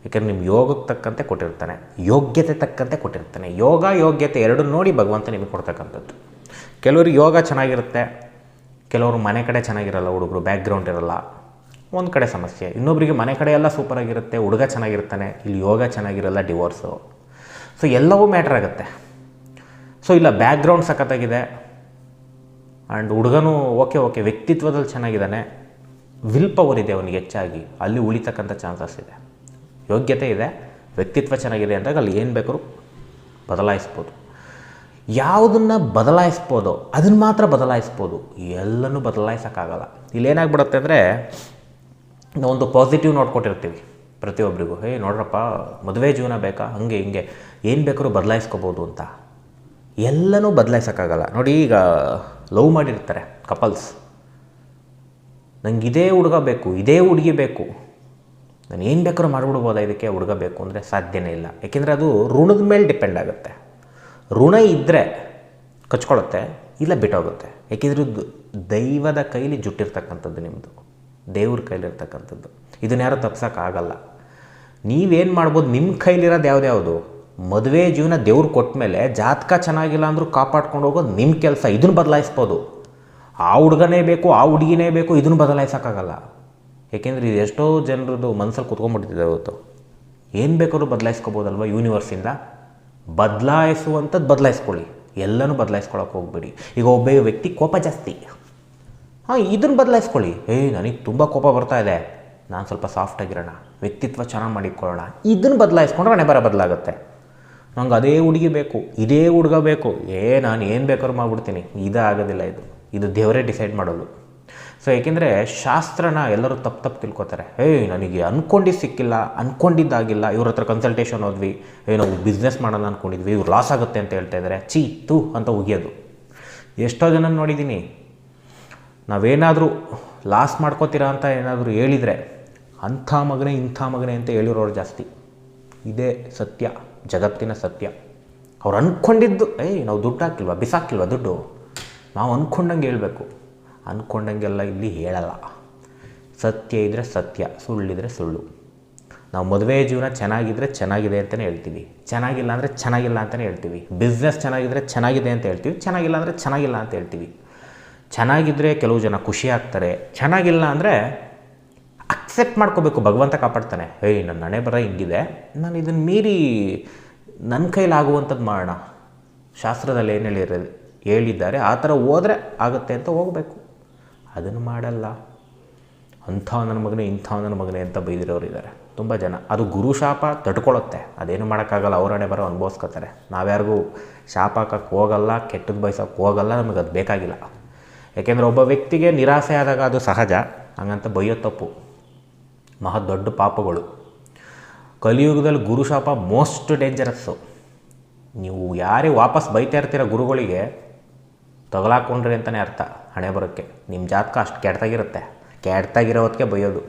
ಯಾಕಂದ್ರೆ ನಿಮ್ಮ ಯೋಗಕ್ಕೆ ತಕ್ಕಂತೆ ಕೊಟ್ಟಿರ್ತಾನೆ, ಯೋಗ್ಯತೆ ತಕ್ಕಂತೆ ಕೊಟ್ಟಿರ್ತಾನೆ. ಯೋಗ, ಯೋಗ್ಯತೆ ಎರಡು ನೋಡಿ ಭಗವಂತ ನಿಮಗೆ ಕೊಡ್ತಕ್ಕಂಥದ್ದು. ಕೆಲವ್ರಿಗೆ ಯೋಗ ಚೆನ್ನಾಗಿರುತ್ತೆ, ಕೆಲವರು ಮನೆ ಕಡೆ ಚೆನ್ನಾಗಿರಲ್ಲ, ಹುಡುಗರು ಬ್ಯಾಕ್ಗ್ರೌಂಡ್ ಇರಲ್ಲ, ಒಂದು ಕಡೆ ಸಮಸ್ಯೆ. ಇನ್ನೊಬ್ಬರಿಗೆ ಮನೆ ಕಡೆ ಎಲ್ಲ ಸೂಪರಾಗಿರುತ್ತೆ, ಹುಡುಗ ಚೆನ್ನಾಗಿರ್ತಾನೆ, ಇಲ್ಲಿ ಯೋಗ ಚೆನ್ನಾಗಿರಲ್ಲ ಡಿವೋರ್ಸು ಸೊ ಎಲ್ಲವೂ ಮ್ಯಾಟ್ರ್ ಆಗುತ್ತೆ. ಸೊ ಇಲ್ಲ ಬ್ಯಾಕ್ಗ್ರೌಂಡ್ ಸಖತ್ತಾಗಿದೆ ಆ್ಯಂಡ್ ಹುಡುಗನೂ ಓಕೆ ಓಕೆ ವ್ಯಕ್ತಿತ್ವದಲ್ಲಿ ಚೆನ್ನಾಗಿದ್ದಾನೆ ವಿಲ್ ಪವರ್ ಇದೆ ಅವನಿಗೆ ಹೆಚ್ಚಾಗಿ. ಅಲ್ಲಿ ಉಳಿತಕ್ಕಂಥ ಚಾನ್ಸಸ್ ಇದೆ. ಯೋಗ್ಯತೆ ಇದೆ, ವ್ಯಕ್ತಿತ್ವ ಚೆನ್ನಾಗಿದೆ ಅಂದಾಗ ಅಲ್ಲಿ ಏನು ಬೇಕಾದ್ರೂ ಬದಲಾಯಿಸ್ಬೋದು. ಯಾವುದನ್ನು ಬದಲಾಯಿಸ್ಬೋದೋ ಅದನ್ನು ಮಾತ್ರ ಬದಲಾಯಿಸ್ಬೋದು. ಎಲ್ಲನೂ ಬದಲಾಯಿಸೋಕ್ಕಾಗಲ್ಲ. ಇಲ್ಲೇನಾಗ್ಬಿಡುತ್ತೆ ಅಂದರೆ ಒಂದು ಪಾಸಿಟಿವ್ ನೋಟ್ ಕೊಟ್ಟಿರ್ತೀವಿ ಪ್ರತಿಯೊಬ್ಬರಿಗೂ ಹೇ, ನೋಡ್ರಪ್ಪ, ಮದುವೆ ಜೀವನ ಬೇಕಾ? ಹಂಗೆ, ಹಿಂಗೆ. ಏನು ಬೇಕಾದ್ರೂ ಬದಲಾಯಿಸ್ಕೋಬೋದು ಅಂತ. ಎಲ್ಲನೂ ಬದಲಾಯಿಸೋಕ್ಕಾಗಲ್ಲ. ನೋಡಿ ಈಗ, ಲವ್ ಮಾಡಿರ್ತಾರೆ ಕಪಲ್ಸ್ ನಂಗೆ ಇದೇ ಹುಡುಗ ಬೇಕು, ಇದೇ ಹುಡುಗಿ ಬೇಕು. ನಾನು ಏನು ಬೇಕಾದ್ರೂ ಮಾಡಿಬಿಡ್ಬೋದಾ ಇದಕ್ಕೆ ಹುಡುಗ ಬೇಕು ಅಂದರೆ ಸಾಧ್ಯನೇ ಇಲ್ಲ. ಯಾಕೆಂದರೆ ಅದು ಋಣದ ಮೇಲೆ ಡಿಪೆಂಡ್ ಆಗುತ್ತೆ. ಋಣ ಇದ್ದರೆ ಕಚ್ಕೊಳ್ಳುತ್ತೆ, ಇಲ್ಲ ಬಿಟ್ಟೋಗುತ್ತೆ. ಯಾಕೆಂದ್ರೆ ಇದು ದೈವದ ಕೈಲಿ ಜುಟ್ಟಿರ್ತಕ್ಕಂಥದ್ದು ನಿಮ್ಮದು ದೇವ್ರ ಕೈಲಿರ್ತಕ್ಕಂಥದ್ದು ಇದನ್ನ ಯಾರು ತಪ್ಸೋಕ್ಕಾಗಲ್ಲ. ನೀವೇನು ಮಾಡ್ಬೋದು ನಿಮ್ಮ ಕೈಲಿರೋದು ಯಾವ್ದ್ಯಾವುದು ಮದುವೆ ಜೀವನ ದೇವ್ರು ಕೊಟ್ಟ ಮೇಲೆ ಜಾತಕ ಚೆನ್ನಾಗಿಲ್ಲ ಅಂದರೂ ಕಾಪಾಡ್ಕೊಂಡು ಹೋಗೋದು ನಿಮ್ಮ ಕೆಲಸ, ಇದನ್ನು ಬದಲಾಯಿಸ್ಬೋದು. ಆ ಹುಡುಗನೇ ಬೇಕು, ಆ ಹುಡುಗಿನೇ ಬೇಕು, ಇದನ್ನು ಬದಲಾಯಿಸೋಕ್ಕಾಗಲ್ಲ. ಏಕೆಂದರೆ ಇದು ಎಷ್ಟೋ ಜನರದ್ದು ಮನಸ್ಸಲ್ಲಿ ಕುತ್ಕೊಂಡ್ಬಿಡ್ತಿದೆ ಇವತ್ತು ಏನು ಬೇಕಾದ್ರೂ ಬದಲಾಯಿಸ್ಕೋಬೋದಲ್ವ ಯೂನಿವರ್ಸಿಂದ? ಬದಲಾಯಿಸುವಂಥದ್ದು ಬದಲಾಯಿಸ್ಕೊಳ್ಳಿ. ಎಲ್ಲನೂ ಬದಲಾಯಿಸ್ಕೊಳಕ್ಕೆ ಹೋಗ್ಬೇಡಿ. ಈಗ ಒಬ್ಬ ವ್ಯಕ್ತಿ ಕೋಪ ಜಾಸ್ತಿ. ಹಾಂ, ಇದನ್ನು ಬದಲಾಯಿಸ್ಕೊಳ್ಳಿ. ಏಯ್ ನನಗೆ ತುಂಬ ಕೋಪ ಬರ್ತಾ ಇದೆ. ನಾನು ಸ್ವಲ್ಪ ಸಾಫ್ಟ್ ಆಗಿರೋಣ. ವ್ಯಕ್ತಿತ್ವ ಚೆನ್ನಾಗಿ ಮಾಡಿಕೊಳ್ಳೋಣ. ಇದನ್ನು ಬದಲಾಯಿಸ್ಕೊಂಡ್ರೆ ಹಣೆ ಬರ ಬದಲಾಗುತ್ತೆ. ನಂಗೆ ಅದೇ ಹುಡುಗಿ ಬೇಕು, ಇದೇ ಹುಡುಗ ಬೇಕು. ಏ, ನಾನು ಏನು ಬೇಕಾದ್ರೂ ಮಾಡ್ಬಿಡ್ತೀನಿ. ಇದಾಗೋದಿಲ್ಲ ಇದು. ಇದು ದೇವರೇ ಡಿಸೈಡ್ ಮಾಡೋದು. ಸೊ ಏಕೆಂದರೆ ಶಾಸ್ತ್ರನ ಎಲ್ಲರೂ ತಪ್ಪು ತಪ್ಪು ತಿಳ್ಕೊತಾರೆ. ಏಯ್, ನನಗೆ ಅಂದ್ಕೊಂಡಿದ್ದು ಸಿಕ್ಕಿಲ್ಲ ಅಂದ್ಕೊಂಡಿದ್ದಾಗಿಲ್ಲ ಇವ್ರ ಹತ್ರ ಕನ್ಸಲ್ಟೇಷನ್ ಹೋದ್ವಿ, ಏನೋ ಬಿಸ್ನೆಸ್ ಮಾಡೋಣ ಅಂದ್ಕೊಂಡಿದ್ವಿ ಇವ್ರು ಲಾಸ್ ಆಗುತ್ತೆ ಅಂತ ಹೇಳ್ತಾ ಇದ್ದಾರೆ ಚೀ ತು ಅಂತ ಉಗಿಯೋದು. ಎಷ್ಟೋ ಜನ ನೋಡಿದ್ದೀನಿ, ನಾವೇನಾದರೂ ಲಾಸ್ ಮಾಡ್ಕೋತೀರಾ ಅಂತ ಏನಾದರೂ ಹೇಳಿದರೆ, ಅಂಥ ಮಗನೇ, ಇಂಥ ಮಗನೇ ಅಂತ ಹೇಳಿರೋರು ಜಾಸ್ತಿ. ಇದೇ ಸತ್ಯ, ಜಗತ್ತಿನ ಸತ್ಯ. ಅವ್ರು ಅಂದ್ಕೊಂಡಿದ್ದು ಏಯ್, ನಾವು ದುಡ್ಡು ಹಾಕಿಲ್ವಾ, ಬಿಸಾಕಿಲ್ವಾ ದುಡ್ಡು? ನಾವು ಅಂದ್ಕೊಂಡಂಗೆ ಹೇಳಬೇಕು. ಅಂದ್ಕೊಂಡಂಗೆಲ್ಲ ಇಲ್ಲಿ ಹೇಳಲ್ಲ. ಸತ್ಯ ಇದ್ದರೆ ಸತ್ಯ, ಸುಳ್ಳಿದ್ರೆ ಸುಳ್ಳು. ನಾವು ಮದುವೆ ಜೀವನ ಚೆನ್ನಾಗಿದ್ದರೆ ಚೆನ್ನಾಗಿದೆ ಅಂತಲೇ ಹೇಳ್ತೀವಿ. ಚೆನ್ನಾಗಿಲ್ಲ ಅಂದರೆ ಚೆನ್ನಾಗಿಲ್ಲ ಅಂತಲೇ ಹೇಳ್ತೀವಿ. ಬಿಸ್ನೆಸ್ ಚೆನ್ನಾಗಿದ್ದರೆ ಚೆನ್ನಾಗಿದೆ ಅಂತ ಹೇಳ್ತೀವಿ. ಚೆನ್ನಾಗಿಲ್ಲ ಅಂದರೆ ಚೆನ್ನಾಗಿಲ್ಲ ಅಂತ ಹೇಳ್ತೀವಿ. ಚೆನ್ನಾಗಿದ್ದರೆ ಕೆಲವು ಜನ ಖುಷಿ ಆಗ್ತಾರೆ. ಚೆನ್ನಾಗಿಲ್ಲ ಅಂದರೆ ಅಕ್ಸೆಪ್ಟ್ ಮಾಡ್ಕೋಬೇಕು. ಭಗವಂತ ಕಾಪಾಡ್ತಾನೆ. ಏಯ್, ನನ್ನ ಹಣೆ ಬರ ಹಿಂಗಿದೆ. ನಾನು ಇದನ್ನು ಮೀರಿ ನನ್ನ ಕೈಲಾಗುವಂಥದ್ದು ಮಾಡೋಣ ಶಾಸ್ತ್ರದಲ್ಲಿ ಏನು ಹೇಳಿರೋದು? ಹೇಳಿದ್ದಾರೆ, ಆ ಥರ ಹೋದರೆ ಆಗುತ್ತೆ ಅಂತ ಹೋಗಬೇಕು. ಅದನ್ನು ಮಾಡಲ್ಲ. ಅಂಥ ನನ್ನ ಮಗನೇ, ಇಂಥ ನನ್ನ ಮಗನೇ ಅಂತ ಬೈದಿರೋರು ಇದ್ದಾರೆ. ತುಂಬ ಜನ. ಅದು ಗುರು ಶಾಪ ತಡ್ಕೊಳ್ಳುತ್ತೆ. ಅದೇನು ಮಾಡೋಕ್ಕಾಗಲ್ಲ, ಅವ್ರ ಹಣೆ ಬರೋ ಅನುಭವಿಸ್ಕೋತಾರೆ. ನಾವ್ಯಾರಿಗೂ ಶಾಪ ಹಾಕಕ್ಕೆ ಹೋಗಲ್ಲ ಕೆಟ್ಟದ್ದು ಬಯಸೋಕ್ಕೆ ಹೋಗಲ್ಲ, ನಮಗೆ ಅದು ಬೇಕಾಗಿಲ್ಲ. ಯಾಕೆಂದರೆ ಒಬ್ಬ ವ್ಯಕ್ತಿಗೆ ನಿರಾಸೆ ಆದಾಗ ಅದು ಸಹಜ, ಹಂಗಂತ ಬೈಯೋ ತಪ್ಪು. ಮಹಾ ದೊಡ್ಡ ಪಾಪಗಳು. ಕಲಿಯುಗದಲ್ಲಿ ಗುರುಶಾಪ ಮೋಸ್ಟ್ ಡೇಂಜರಸ್ಸು. ನೀವು ಯಾರೇ ವಾಪಸ್ ಬೈತಾ ಇರ್ತೀರ ಗುರುಗಳಿಗೆ ತಗಲಾಕೊಂಡ್ರಿ ಅಂತಲೇ ಅರ್ಥ. ಹಣೆ ಬರೋಕ್ಕೆ. ನಿಮ್ಮ ಜಾತಕ ಅಷ್ಟು ಕೆಡ್ತಾಗಿರುತ್ತೆ ಕೆಟ್ಟದಾಗಿರೋ ಹೊತ್ತಿಗೆ ಬೈಯೋದು.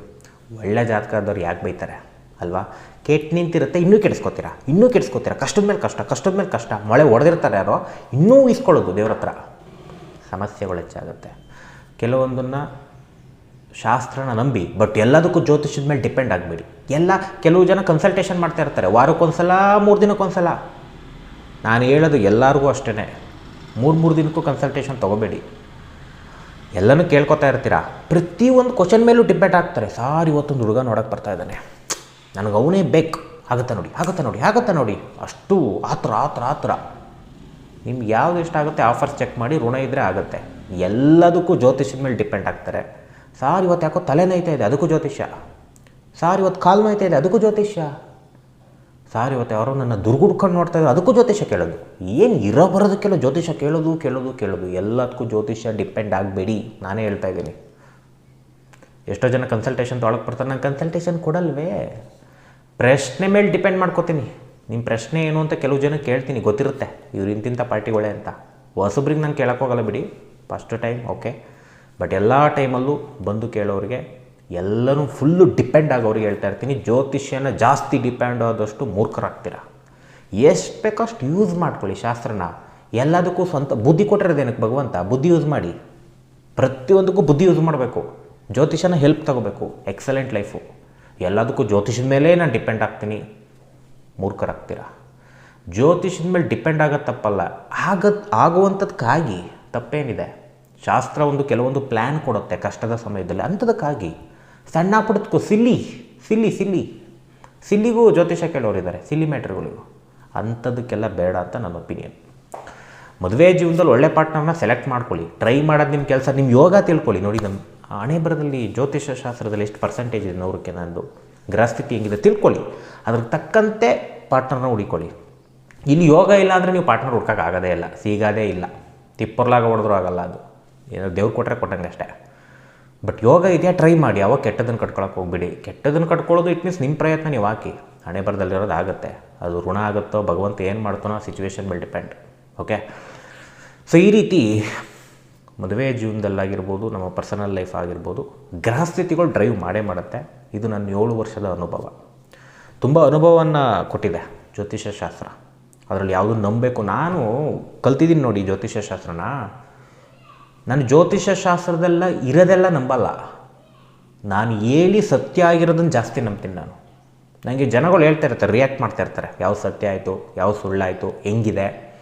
ಒಳ್ಳೆ ಜಾತಕ ಆದವ್ರು ಯಾಕೆ ಬೈತಾರೆ? ಅಲ್ವಾ? ಕೆಟ್ಟು ನಿಂತಿರುತ್ತೆ, ಇನ್ನೂ ಕೆಡಿಸ್ಕೋತೀರಾ? ಇನ್ನೂ ಕೆಡಿಸ್ಕೋತೀರಾ? ಕಷ್ಟದ ಮೇಲೆ ಕಷ್ಟ, ಕಷ್ಟದ ಮೇಲೆ ಕಷ್ಟ. ಮಳೆ ಹೊಡೆದಿರ್ತಾರೆ ಯಾರೋ, ಇನ್ನೂ ಇಸ್ಕೊಳ್ಳೋದು ದೇವ್ರ ಹತ್ರ. ಸಮಸ್ಯೆಗಳು ಹೆಚ್ಚಾಗುತ್ತೆ. ಕೆಲವೊಂದನ್ನು ಶಾಸ್ತ್ರನ ನಂಬಿ, ಬಟ್ ಎಲ್ಲದಕ್ಕೂ ಜ್ಯೋತಿಷದ ಮೇಲೆ ಡಿಪೆಂಡ್ ಆಗಬೇಡಿ. ಎಲ್ಲ, ಕೆಲವು ಜನ ಕನ್ಸಲ್ಟೇಷನ್ ಮಾಡ್ತಾ ಇರ್ತಾರೆ. ವಾರಕ್ಕೊಂದ್ಸಲ, ಮೂರು ದಿನಕ್ಕೊಂದ್ಸಲ. ನಾನು ಹೇಳೋದು ಎಲ್ಲರಿಗೂ ಅಷ್ಟೇ ಮೂರು ಮೂರು ದಿನಕ್ಕೂ ಕನ್ಸಲ್ಟೇಷನ್ ತೊಗೋಬೇಡಿ. ಎಲ್ಲನೂ ಕೇಳ್ಕೊತಾ ಇರ್ತೀರಾ? ಪ್ರತಿಯೊಂದು ಕ್ವಶನ್ ಮೇಲೂ ಡಿಪೆಂಡ್ ಆಗ್ತಾರೆ. ಸಾರ್ ಇವತ್ತೊಂದು ಹುಡುಗ ನೋಡೋಕೆ ಬರ್ತಾ ಇದ್ದಾನೆ. ನನಗೆ ಅವನೇ ಬೇಕು. ಆಗುತ್ತಾ ನೋಡಿ ಆಗುತ್ತಾ ನೋಡಿ ಆಗುತ್ತಾ ನೋಡಿ. ಅಷ್ಟು ಆ ಥರ ಆ ಥರ ಆ ಥರ. ನಿಮ್ಗೆ ಯಾವ್ದು ಇಷ್ಟ ಆಗುತ್ತೆ ಆಫರ್ಸ್ ಚೆಕ್ ಮಾಡಿ ಋಣ ಇದ್ದರೆ ಆಗುತ್ತೆ. ಎಲ್ಲದಕ್ಕೂ ಜ್ಯೋತಿಷ್ಯದ ಮೇಲೆ ಡಿಪೆಂಡ್ ಆಗ್ತಾರೆ. ಸಾರ್ ಇವತ್ತು ಯಾಕೋ ತಲೆ ಇದೆ, ಅದಕ್ಕೂ ಜ್ಯೋತಿಷ್ಯ. ಸಾರ್ ಇವತ್ತು ಕಾಲು ನೋಯ್ತಾ ಇದೆ, ಅದಕ್ಕೂ ಜ್ಯೋತಿಷ್ಯ. ಸಾರ್ ಇವತ್ತು ಯಾರೋ ನನ್ನ ದುರ್ಗುಡ್ಕೊಂಡು ನೋಡ್ತಾ ಇದ್ದಾರೆ ಅದಕ್ಕೂ ಜ್ಯೋತಿಷ್ಯ ಕೇಳೋದು. ಏನು ಇರೋ ಬರೋದಕ್ಕೆಲ್ಲ ಜ್ಯೋತಿಷ್ಯ ಕೇಳೋದು ಕೇಳೋದು ಕೇಳೋದು. ಎಲ್ಲದಕ್ಕೂ ಜ್ಯೋತಿಷ್ಯ ಡಿಪೆಂಡ್ ಆಗಬೇಡಿ. ನಾನೇ ಹೇಳ್ತಾ ಇದ್ದೀನಿ. ಎಷ್ಟೋ ಜನ ಕನ್ಸಲ್ಟೇಷನ್ ತೊಳಗೆ ಬರ್ತಾರೆ. ನಾನು ಕನ್ಸಲ್ಟೇಷನ್ ಕೊಡಲ್ವೇ? ಪ್ರಶ್ನೆ ಮೇಲೆ ಡಿಪೆಂಡ್ ಮಾಡ್ಕೋತೀನಿ. ನಿಮ್ಮ ಪ್ರಶ್ನೆ ಏನು ಅಂತ ಕೆಲವು ಜನ ಕೇಳ್ತೀನಿ. ಗೊತ್ತಿರುತ್ತೆ. ಇವ್ರು ಇಂತಿಂಥ ಪಾರ್ಟಿಗಳೇ ಅಂತ. ಹೊಸಬ್ರಿಗೆ ನಾನು ಕೇಳೋಕ್ಕೋಗಲ್ಲ ಬಿಡಿ. ಫಸ್ಟ್ ಟೈಮ್ ಓಕೆ ಬಟ್ ಎಲ್ಲ ಟೈಮಲ್ಲೂ ಬಂದು ಕೇಳೋರಿಗೆ ಎಲ್ಲನೂ ಫುಲ್ಲು ಡಿಪೆಂಡ್ ಆಗೋರಿಗೆ ಹೇಳ್ತಾ ಇರ್ತೀನಿ. ಜ್ಯೋತಿಷ್ಯನ ಜಾಸ್ತಿ ಡಿಪೆಂಡ್ ಆದಷ್ಟು ಮೂರ್ಖರಾಗ್ತೀರ? ಎಷ್ಟು ಬೇಕಷ್ಟು ಯೂಸ್ ಮಾಡ್ಕೊಳ್ಳಿ ಶಾಸ್ತ್ರನ. ಎಲ್ಲದಕ್ಕೂ ಸ್ವಂತ, ಬುದ್ಧಿ ಕೊಟ್ಟಿರೋದೇನಕ್ಕೆ ಭಗವಂತ? ಬುದ್ಧಿ ಯೂಸ್ ಮಾಡಿ. ಪ್ರತಿಯೊಂದಕ್ಕೂ ಬುದ್ಧಿ ಯೂಸ್ ಮಾಡಬೇಕು. ಜ್ಯೋತಿಷನ ಹೆಲ್ಪ್ ತಗೋಬೇಕು. ಎಕ್ಸಲೆಂಟ್ ಲೈಫು ಎಲ್ಲದಕ್ಕೂ ಜ್ಯೋತಿಷದ ಮೇಲೆ ನಾನು ಡಿಪೆಂಡ್ ಆಗ್ತೀನಿ. ಮೂರ್ಖರಾಗ್ತೀರ? ಜ್ಯೋತಿಷದ ಮೇಲೆ ಡಿಪೆಂಡ್ ಆಗೋ ತಪ್ಪಲ್ಲ. ಆಗದ್ ಆಗುವಂಥದ್ದಕ್ಕಾಗಿ ತಪ್ಪೇನಿದೆ. ಶಾಸ್ತ್ರ ಒಂದು ಕೆಲವೊಂದು ಪ್ಲ್ಯಾನ್ ಕೊಡುತ್ತೆ ಕಷ್ಟದ ಸಮಯದಲ್ಲಿ. ಅಂಥದಕ್ಕಾಗಿ. ಸಣ್ಣ ಪುಟ್ಟದಕ್ಕೂ ಸಿಲ್ಲಿ ಸಿಲ್ಲಿ ಸಿಲ್ಲಿ. ಸಿಲ್ಲಿಗೂ ಜ್ಯೋತಿಷ ಕೇಳೋರಿದ್ದಾರೆ, ಸಿಲ್ಲಿ ಮ್ಯಾಟ್ರ್ಗಳಿಗೂ. ಅಂಥದಕ್ಕೆಲ್ಲ ಬೇಡ ಅಂತ ನನ್ನ ಒಪಿನಿಯನ್. ಮದುವೆ ಜೀವನದಲ್ಲಿ ಒಳ್ಳೆ ಪಾರ್ಟ್ನರ್ನ ಸೆಲೆಕ್ಟ್ ಮಾಡ್ಕೊಳ್ಳಿ. ಟ್ರೈ ಮಾಡೋದು ನಿಮ್ಮ ಕೆಲಸ ನಿಮ್ಮ ಯೋಗ ತಿಳ್ಕೊಳ್ಳಿ. ನೋಡಿ ನಮ್ಮ ಹಣೆ ಬರದಲ್ಲಿ ಜ್ಯೋತಿಷ ಶಾಸ್ತ್ರದಲ್ಲಿ ಎಷ್ಟು ಪರ್ಸೆಂಟೇಜ್ ಇದೆ ನೂರಕ್ಕೆ ನಂದು ಗ್ರಹಸ್ಥಿತಿ ಹೆಂಗಿದೆ ತಿಳ್ಕೊಳ್ಳಿ. ಅದ್ರ ತಕ್ಕಂತೆ ಪಾರ್ಟ್ನರ್ನ ಹುಡಿಕೊಳ್ಳಿ. ಇಲ್ಲಿ ಯೋಗ ಇಲ್ಲ ಅಂದರೆ ನೀವು ಪಾರ್ಟ್ನರ್ ಹುಡ್ಕೋಕ್ಕಾಗೋದೇ ಇಲ್ಲ, ಸಿಗೋದೇ ಇಲ್ಲ. ತಿಪ್ಪರ್ಲಾಗ ಹೊಡೆದ್ರೂ ಆಗಲ್ಲ ಅದು. ಏನೋ ದೇವ್ರು ಕೊಟ್ಟರೆ ಕೊಟ್ಟಂಗೆ ಅಷ್ಟೇ ಬಟ್ ಯೋಗ ಇದೆಯಾ ಟ್ರೈ ಮಾಡಿ. ಯಾವಾಗ ಕೆಟ್ಟದನ್ನು ಕಟ್ಕೊಳಕ್ಕೆ ಹೋಗ್ಬಿಡಿ. ಕೆಟ್ಟದನ್ನು ಕಟ್ಕೊಳ್ಳೋದು ಇಟ್ ಮೀನ್ಸ್ ನಿಮ್ಮ ಪ್ರಯತ್ನ ನೀವು ಹಾಕಿ. ಹಣೆ ಬರದಲ್ಲಿರೋದು ಆಗುತ್ತೆ. ಅದು ಋಣ ಆಗುತ್ತೋ, ಭಗವಂತ ಏನು ಮಾಡ್ತಾನೋ ಸಿಚುವೇಶನ್ ಮೇಲೆ ಡಿಪೆಂಡ್ ಓಕೆ ಸೊ ಈ ರೀತಿ ಮದುವೆ ಜೀವನದಲ್ಲಾಗಿರ್ಬೋದು, ನಮ್ಮ ಪರ್ಸನಲ್ ಲೈಫ್ ಆಗಿರ್ಬೋದು ಗೃಹಸ್ಥಿತಿಗಳು ಡ್ರೈವ್ ಮಾಡೇ ಮಾಡುತ್ತೆ. ಇದು ನನ್ನ ಏಳು ವರ್ಷದ ಅನುಭವ. ತುಂಬ ಅನುಭವವನ್ನು ಕೊಟ್ಟಿದೆ ಜ್ಯೋತಿಷ್ಯ ಶಾಸ್ತ್ರ ಅದರಲ್ಲಿ ಯಾವುದು ನಂಬಬೇಕು ನಾನು ಕಲ್ತಿದ್ದೀನಿ ನೋಡಿ ಜ್ಯೋತಿಷ್ಯ ಶಾಸ್ತ್ರನ ನಾನು ಜ್ಯೋತಿಷ್ಯ ಶಾಸ್ತ್ರದೆಲ್ಲ ಇರೋದೆಲ್ಲ ನಂಬಲ್ಲ. ನಾನು ಹೇಳಿ ಸತ್ಯ ಆಗಿರೋದನ್ನು ಜಾಸ್ತಿ ನಂಬ್ತೀನಿ ನಾನು. ನನಗೆ ಜನಗಳು ಹೇಳ್ತಾ ಇರ್ತಾರೆ ರಿಯಾಕ್ಟ್ ಮಾಡ್ತಾ ಇರ್ತಾರೆ. ಯಾವ ಸತ್ಯ ಆಯಿತು ಯಾವ ಸುಳ್ಳಾಯಿತು, ಹೆಂಗಿದೆ?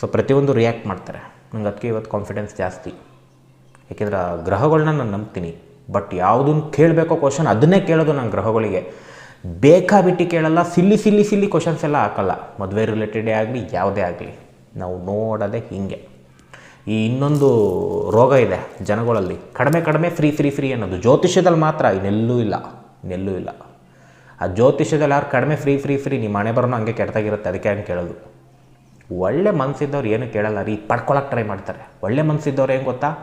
ಸೊ ಪ್ರತಿಯೊಂದು ರಿಯಾಕ್ಟ್ ಮಾಡ್ತಾರೆ. ನನಗೆ ಅದಕ್ಕೆ ಇವತ್ತು ಕಾನ್ಫಿಡೆನ್ಸ್ ಜಾಸ್ತಿ. ಯಾಕೆಂದ್ರೆ ಆ ಗ್ರಹಗಳನ್ನ ನಾನು ನಂಬ್ತೀನಿ. ಬಟ್ ಯಾವುದನ್ನು ಕೇಳಬೇಕೋ ಕ್ವಶನ್ ಅದನ್ನೇ ಕೇಳೋದು ನಾನು ಗ್ರಹಗಳಿಗೆ. ಬೇಕಾಬಿಟ್ಟು ಕೇಳಲ್ಲ, ಸಿಲ್ಲಿ ಸಿಲ್ಲಿ ಸಿಲ್ಲಿ ಕ್ವಶನ್ಸ್ ಎಲ್ಲ ಹಾಕಲ್ಲ. ಮದುವೆ ರಿಲೇಟೆಡೇ ಆಗಲಿ, ಯಾವುದೇ ಆಗಲಿ. ನಾವು ನೋಡೋದೇ ಹೀಗೆ. ಈ ಇನ್ನೊಂದು ರೋಗ ಇದೆ ಜನಗಳಲ್ಲಿ. ಕಡಿಮೆ ಕಡಿಮೆ ಫ್ರೀ ಫ್ರೀ ಫ್ರೀ ಅನ್ನೋದು. ಜ್ಯೋತಿಷ್ಯದಲ್ಲಿ ಮಾತ್ರ ಇನ್ನೆಲ್ಲೂ ಇಲ್ಲ. ಇನ್ನೆಲ್ಲೂ ಇಲ್ಲ. ಆ ಜ್ಯೋತಿಷ್ಯದಲ್ಲಿ ಯಾರು ಕಡಿಮೆ ಫ್ರೀ ಫ್ರೀ ಫ್ರೀ ನಿಮ್ಮ ಮನೆ ಬರೋನು ಹಂಗೆ ಕೆಟ್ಟದಾಗಿರುತ್ತೆ. ಅದಕ್ಕೆ ಹಂಗೆ ಕೇಳೋದು? ಒಳ್ಳೆ ಮನಸ್ಸಿದ್ದವ್ರು ಏನು ಕೇಳಲ್ಲ ರೀ. ಪಡ್ಕೊಳಕ್ಕೆ ಟ್ರೈ ಮಾಡ್ತಾರೆ. ಒಳ್ಳೆ ಮನಸ್ಸಿದ್ದವ್ರು ಏನು ಗೊತ್ತಾ?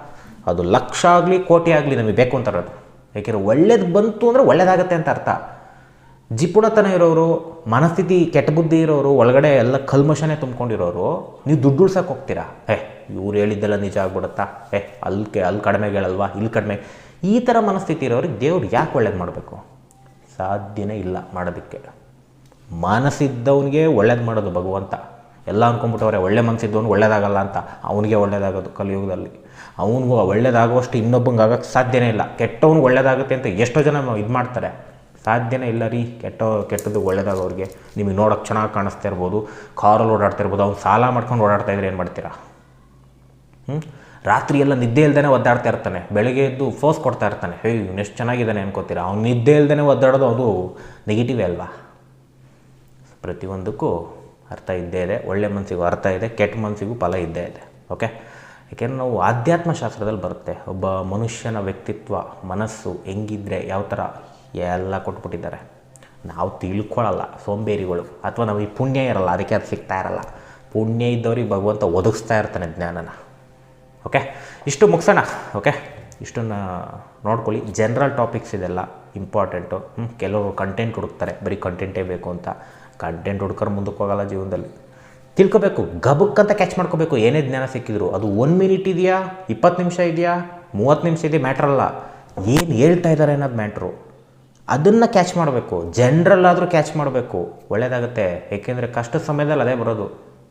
ಅದು ಲಕ್ಷ ಆಗಲಿ ಕೋಟಿ ಆಗಲಿ ನಮಗೆ ಬೇಕು ಅಂತಾರೆ ಅದು ಯಾಕೆಂದರೆ ಒಳ್ಳೇದು ಬಂತು ಅಂದರೆ ಒಳ್ಳೇದಾಗತ್ತೆ ಅಂತ ಅರ್ಥ. ಜಿಪುಣತನ ಇರೋರು ಮನಸ್ಥಿತಿ ಕೆಟ್ಟ ಬುದ್ಧಿ ಇರೋರು ಒಳಗಡೆ ಎಲ್ಲ ಕಲ್ಮಶನೇ ತುಂಬ್ಕೊಂಡಿರೋರು, ನೀವು ದುಡ್ಡು ಉಳ್ಸಕ್ಕೆ ಹೋಗ್ತೀರಾ? ಏ ಇವ್ರು ಹೇಳಿದ್ದೆಲ್ಲ ನಿಜ ಆಗ್ಬಿಡುತ್ತಾ? ಏ ಅಲ್ಲಿ ಕೆ, ಅಲ್ಲಿ ಕಡಿಮೆ ಹೇಳಲ್ವಾ? ಇಲ್ಲಿ ಕಡಿಮೆ? ಈ ಥರ ಮನಸ್ಥಿತಿ ಇರೋರಿಗೆ ದೇವ್ರು ಯಾಕೆ ಒಳ್ಳೇದು ಮಾಡಬೇಕು? ಸಾಧ್ಯನೇ ಇಲ್ಲ ಮಾಡೋದಕ್ಕೆ. ಮನಸ್ಸಿದ್ದವನಿಗೆ ಒಳ್ಳೇದು ಮಾಡೋದು ಭಗವಂತ. ಎಲ್ಲ ಅಂದ್ಕೊಂಬಿಟ್ಟವ್ರೆ ಒಳ್ಳೆ ಮನಸ್ಸಿದ್ದವನು ಒಳ್ಳೇದಾಗಲ್ಲ ಅಂತ. ಅವನಿಗೆ ಒಳ್ಳೇದಾಗೋದು ಕಲಿಯುಗದಲ್ಲಿ. ಅವನಿಗೂ ಒಳ್ಳೇದಾಗುವಷ್ಟು ಇನ್ನೊಬ್ಬಂಗೆ ಆಗೋಕ್ಕೆ ಸಾಧ್ಯನೇ ಇಲ್ಲ. ಕೆಟ್ಟವನು ಒಳ್ಳೇದಾಗುತ್ತೆ ಅಂತ ಎಷ್ಟೋ ಜನ ಇದು ಮಾಡ್ತಾರೆ. ಸಾಧ್ಯನೇ ಇಲ್ಲ ರೀ. ಕೆಟ್ಟ, ಕೆಟ್ಟದ್ದು ಒಳ್ಳೇದಾಗೋರಿಗೆ ನಿಮಗೆ ನೋಡೋಕೆ ಚೆನ್ನಾಗಿ ಕಾಣಿಸ್ತಾ ಇರ್ಬೋದು. ಕಾರಲ್ಲಿ ಓಡಾಡ್ತಾ ಇರ್ಬೋದು. ಅವ್ನು ಸಾಲ ಮಾಡ್ಕೊಂಡು ಓಡಾಡ್ತಾ ಇದ್ರೆ ಏನು ಮಾಡ್ತೀರಾ? ರಾತ್ರಿ ಎಲ್ಲ ನಿದ್ದೆ ಇಲ್ದೇ ಒದ್ದಾಡ್ತಾ ಇರ್ತಾನೆ. ಬೆಳಗ್ಗೆ ಎದ್ದು ಫೋರ್ಸ್ ಕೊಡ್ತಾ ಇರ್ತಾನೆ. ಹೇ, ಇವ್ನು ಎಷ್ಟು ಚೆನ್ನಾಗಿದ್ದಾನೆ ಅನ್ಕೋತೀರಾ? ಅವ್ನು ನಿದ್ದೆ ಇಲ್ದೇ ಒದ್ದಾಡೋದು ಅದು ನೆಗೆಟಿವೇ ಅಲ್ವಾ? ಪ್ರತಿಯೊಂದಕ್ಕೂ ಅರ್ಥ ಇದ್ದೇ ಇದೆ. ಒಳ್ಳೆ ಮನಸ್ಸಿಗೂ ಅರ್ಥ ಇದೆ. ಕೆಟ್ಟ ಮನಸ್ಸಿಗೂ ಫಲ ಇದ್ದೇ ಇದೆ. ಓಕೆ? ಯಾಕೆಂದರೆ ನಾವು ಆಧ್ಯಾತ್ಮ ಶಾಸ್ತ್ರದಲ್ಲಿ ಬರುತ್ತೆ. ಒಬ್ಬ ಮನುಷ್ಯನ ವ್ಯಕ್ತಿತ್ವ, ಮನಸ್ಸು ಹೆಂಗಿದ್ರೆ, ಯಾವ ಥರ ಎಲ್ಲ ಕೊಟ್ಬಿಟ್ಟಿದ್ದಾರೆ. ನಾವು ತಿಳ್ಕೊಳ್ಳಲ್ಲ ಸೋಂಬೇರಿಗಳು. ಅಥವಾ ನಮಗೆ ಪುಣ್ಯ ಇರಲ್ಲ, ಅದಕ್ಕೆ ಅದು ಸಿಗ್ತಾ ಇರಲ್ಲ. ಪುಣ್ಯ ಇದ್ದವ್ರಿಗೆ ಭಗವಂತ ಒದಗಿಸ್ತಾ ಇರ್ತಾನೆ ಜ್ಞಾನನ. ಓಕೆ ಇಷ್ಟು ಮುಗಿಸೋಣ. ಓಕೆ ಇಷ್ಟನ್ನು ನೋಡ್ಕೊಳ್ಳಿ. ಜನರಲ್ ಟಾಪಿಕ್ಸ್ ಇದೆಲ್ಲ ಇಂಪಾರ್ಟೆಂಟು ಕೆಲವರು ಕಂಟೆಂಟ್ ಹುಡುಕ್ತಾರೆ. ಬರೀ ಕಂಟೆಂಟೇ ಬೇಕು ಅಂತ. ಕಂಟೆಂಟ್ ಹುಡ್ಕರ್ ಮುಂದಕ್ಕೆ ಹೋಗಲ್ಲ ಜೀವನದಲ್ಲಿ. ತಿಳ್ಕೊಬೇಕು. ಗಬಕ್ಕಂತ ಕ್ಯಾಚ್ ಮಾಡ್ಕೋಬೇಕು. ಏನೇ ಜ್ಞಾನ ಸಿಕ್ಕಿದ್ರು. ಅದು ಒನ್ ಮಿನಿಟ್ ಇದೆಯಾ? ಇಪ್ಪತ್ತು ನಿಮಿಷ ಇದೆಯಾ? ಮೂವತ್ತು ನಿಮಿಷ ಇದೆಯಾ? ಮ್ಯಾಟ್ರಲ್ಲ ಏನು ಹೇಳ್ತಾ ಇದ್ದಾರೆ ಅನ್ನೋದು ಮ್ಯಾಟ್ರು ಅದನ್ನು ಕ್ಯಾಚ್ ಮಾಡಬೇಕು. ಜನರಲ್ ಆದರೂ ಕ್ಯಾಚ್ ಮಾಡಬೇಕು. ಒಳ್ಳೆಯದಾಗುತ್ತೆ ಏಕೆಂದರೆ ಕಷ್ಟದ ಸಮಯದಲ್ಲಿ ಅದೇ ಬರೋದು.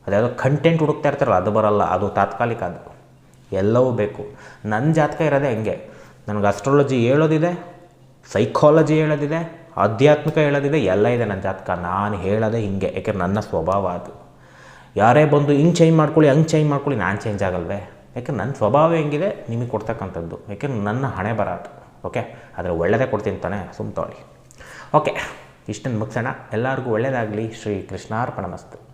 ಅದ್ಯಾವುದೋ ಕಂಟೆಂಟ್ ಹುಡುಕ್ತಾ ಇರ್ತಾರಲ್ಲ, ಅದು ಬರಲ್ಲ. ಅದು ತಾತ್ಕಾಲಿಕ ಅದು. ಎಲ್ಲವೂ ಬೇಕು. ನನ್ನ ಜಾತಕ ಇರೋದೇ ಹಂಗೆ. ನನಗೆ ಅಸ್ಟ್ರಾಲಜಿ ಹೇಳೋದಿದೆ ಸೈಕಾಲಜಿ ಹೇಳೋದಿದೆ, ಆಧ್ಯಾತ್ಮಿಕ ಹೇಳೋದಿದೆ, ಎಲ್ಲ ಇದೆ ನನ್ನ ಜಾತಕ. ನಾನು ಹೇಳೋದೇ ಹಿಂಗೆ. ಯಾಕೆಂದ್ರೆ ನನ್ನ ಸ್ವಭಾವ ಅದು. ಯಾರೇ ಬಂದು ಹಿಂಗೆ ಚೇಂಜ್ ಮಾಡ್ಕೊಳ್ಳಿ, ಹಂಗೆ ಚೇಂಜ್ ಮಾಡ್ಕೊಳ್ಳಿ, ನಾನು ಚೇಂಜ್ ಆಗಲ್ವೇ? ಯಾಕೆಂದ್ರೆ ನನ್ನ ಸ್ವಭಾವ ಹೆಂಗಿದೆ? ನಿಮಗೆ ಕೊಡ್ತಕ್ಕಂಥದ್ದು. ಯಾಕೆಂದ್ರೆ ನನ್ನ ಹಣೆ ಬರೋದು. ಓಕೆ ಆದರೆ ಒಳ್ಳೆಯದೇ ಕೊಡ್ತೀನಿ ತಾನೆ ಸುಮ್ಮ ತೊಗೊಳ್ಳಿ ಓಕೆ ಇಷ್ಟನ್ನು ಮುಗಿಸೋಣ. ಎಲ್ಲರಿಗೂ ಒಳ್ಳೆಯದಾಗಲಿ ಶ್ರೀ ಕೃಷ್ಣಾರ್ಪಣ ಮಸ್ತು.